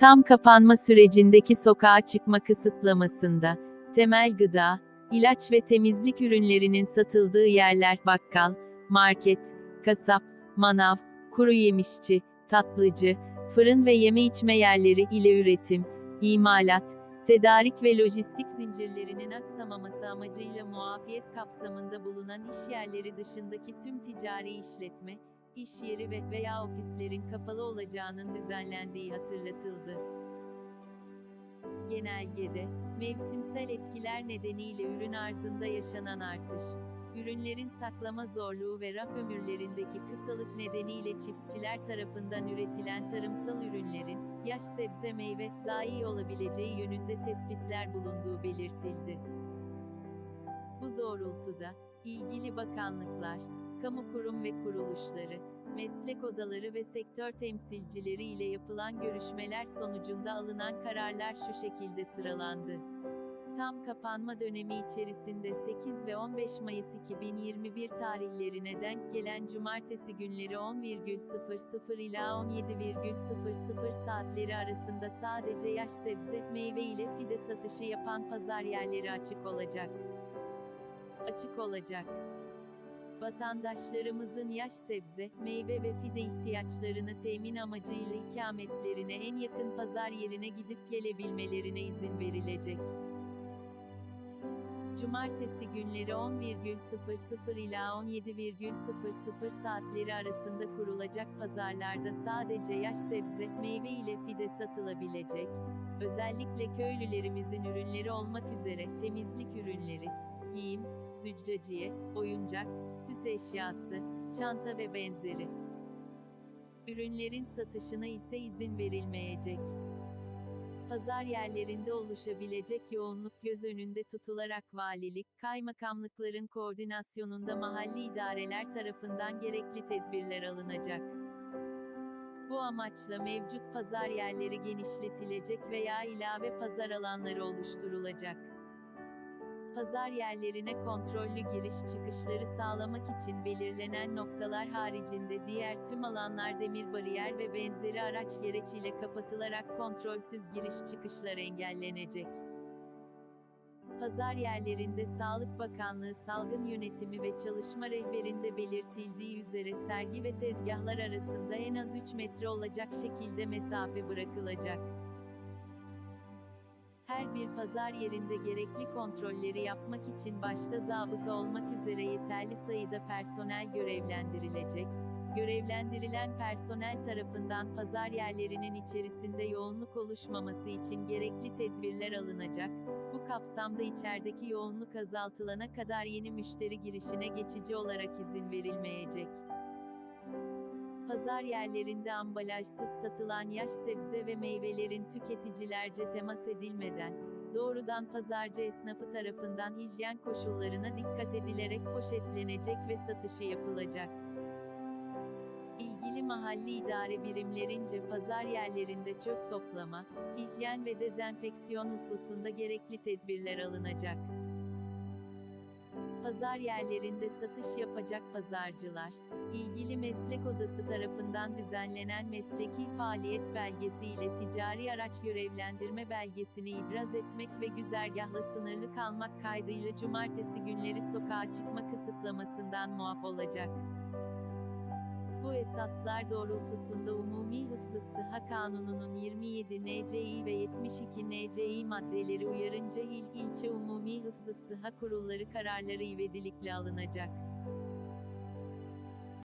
Tam kapanma sürecindeki sokağa çıkma kısıtlamasında, temel gıda, ilaç ve temizlik ürünlerinin satıldığı yerler bakkal, market, kasap, manav, kuru yemişçi, tatlıcı, fırın ve yeme içme yerleri ile üretim, imalat, tedarik ve lojistik zincirlerinin aksamaması amacıyla muafiyet kapsamında bulunan iş yerleri dışındaki tüm ticari işletme, iş yeri ve veya ofislerin kapalı olacağının düzenlendiği hatırlatıldı. Genelgede, mevsimsel etkiler nedeniyle ürün arzında yaşanan artış, ürünlerin saklama zorluğu ve raf ömürlerindeki kısalık nedeniyle çiftçiler tarafından üretilen tarımsal ürünlerin, yaş sebze meyve, zayi olabileceği yönünde tespitler bulunduğu belirtildi. Bu doğrultuda, ilgili bakanlıklar, kamu kurum ve kuruluşları, meslek odaları ve sektör temsilcileri ile yapılan görüşmeler sonucunda alınan kararlar şu şekilde sıralandı. Tam kapanma dönemi içerisinde 8 ve 15 Mayıs 2021 tarihlerine denk gelen cumartesi günleri 10,00 ila 17,00 saatleri arasında sadece yaş sebze, meyve ile fide satışı yapan pazar yerleri açık olacak. Açık olacak. Vatandaşlarımızın yaş sebze, meyve ve fide ihtiyaçlarını temin amacıyla ikametlerine en yakın pazar yerine gidip gelebilmelerine izin verilecek. Cumartesi günleri 10,00 ila 17,00 saatleri arasında kurulacak pazarlarda sadece yaş sebze, meyve ile fide satılabilecek. Özellikle köylülerimizin ürünleri olmak üzere temizlik ürünleri, giyim, züccaciye, oyuncak, süs eşyası, çanta ve benzeri. Ürünlerin satışına ise izin verilmeyecek. Pazar yerlerinde oluşabilecek yoğunluk göz önünde tutularak valilik, kaymakamlıkların koordinasyonunda mahalli idareler tarafından gerekli tedbirler alınacak. Bu amaçla mevcut pazar yerleri genişletilecek veya ilave pazar alanları oluşturulacak. Pazar yerlerine kontrollü giriş çıkışları sağlamak için belirlenen noktalar haricinde diğer tüm alanlar demir bariyer ve benzeri araç gereç kapatılarak kontrolsüz giriş çıkışlar engellenecek. Pazar yerlerinde Sağlık Bakanlığı Salgın Yönetimi ve Çalışma Rehberinde belirtildiği üzere sergi ve tezgahlar arasında en az 3 metre olacak şekilde mesafe bırakılacak. Her bir pazar yerinde gerekli kontrolleri yapmak için başta zabıta olmak üzere yeterli sayıda personel görevlendirilecek. Görevlendirilen personel tarafından pazar yerlerinin içerisinde yoğunluk oluşmaması için gerekli tedbirler alınacak. Bu kapsamda içerideki yoğunluk azaltılana kadar yeni müşteri girişine geçici olarak izin verilmeyecek. Pazar yerlerinde ambalajsız satılan yaş sebze ve meyvelerin tüketicilerce temas edilmeden, doğrudan pazarcı esnafı tarafından hijyen koşullarına dikkat edilerek poşetlenecek ve satışı yapılacak. İlgili mahalli idare birimlerince pazar yerlerinde çöp toplama, hijyen ve dezenfeksiyon hususunda gerekli tedbirler alınacak. Pazar yerlerinde satış yapacak pazarcılar, ilgili meslek odası tarafından düzenlenen mesleki faaliyet belgesi ile ticari araç görevlendirme belgesini ibraz etmek ve güzergahla sınırlı kalmak kaydıyla cumartesi günleri sokağa çıkma kısıtlamasından muaf olacak. Bu esaslar doğrultusunda Umumi Hıfzı Sıha Kanunu'nun 27 NCİ ve 72 NCİ maddeleri uyarınca il ilçe Umumi Hıfzı Sıha Kurulları kararları ivedilikle alınacak.